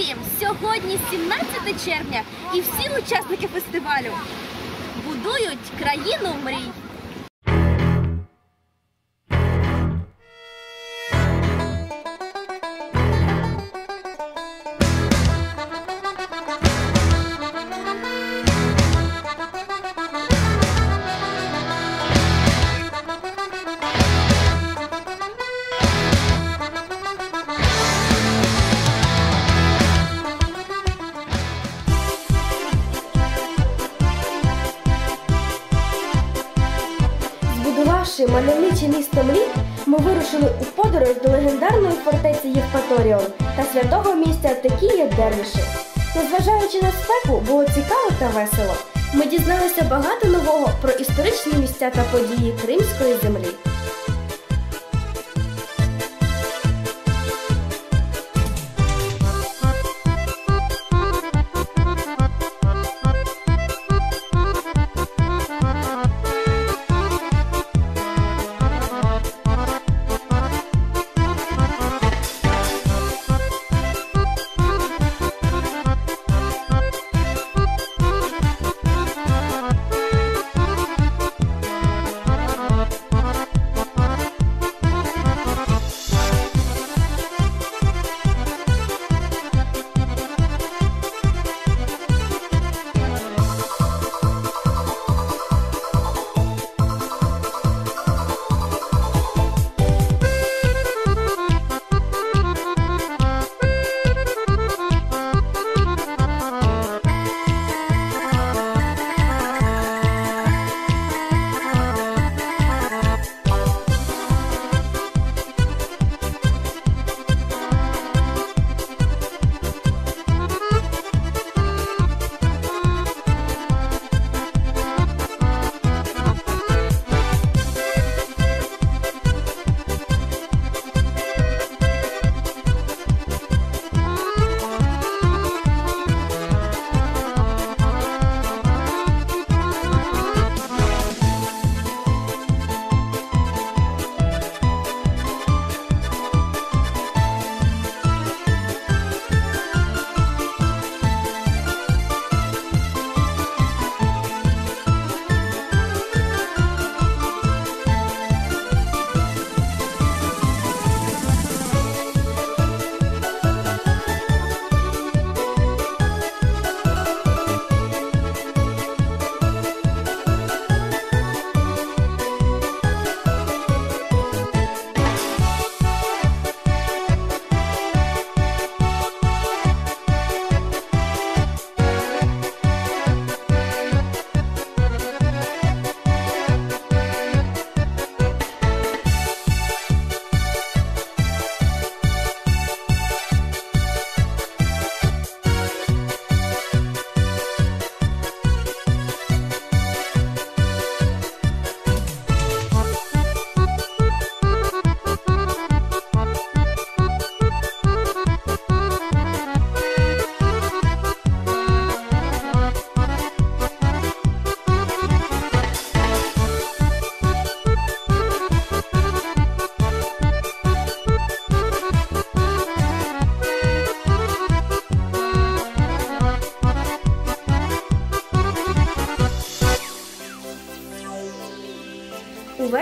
всім! Сьогодні 17 червня і всі учасники фестивалю будують країну мрій. Мальовниче місто мрій, ми вирушили у подорож до легендарної фортеці Євпаторіон та святого місця Текія Дервіші. Незважаючи на спеку, було цікаво та весело. Ми дізналися багато нового про історичні місця та події Кримської землі.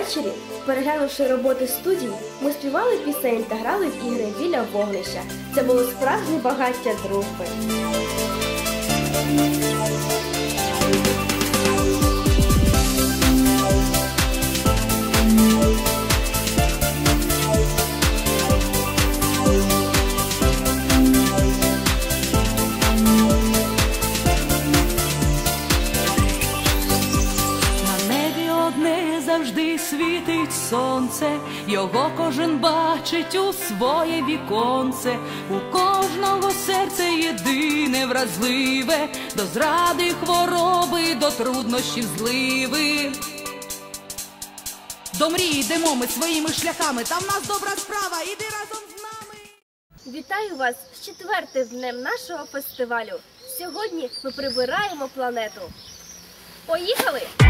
Увечері, переглянувши роботи студії, ми співали пісень та грали в ігри біля вогнища. Це було справжнє багаття дружби. Сонце, його кожен бачить у своє віконце, у кожного серце єдине вразливе, до зради хвороби, до труднощів зливи. До мрії йдемо ми своїми шляхами, там нас добра справа, іди разом з нами. Вітаю вас з четвертим днем нашого фестивалю. Сьогодні ми прибираємо планету. Поїхали!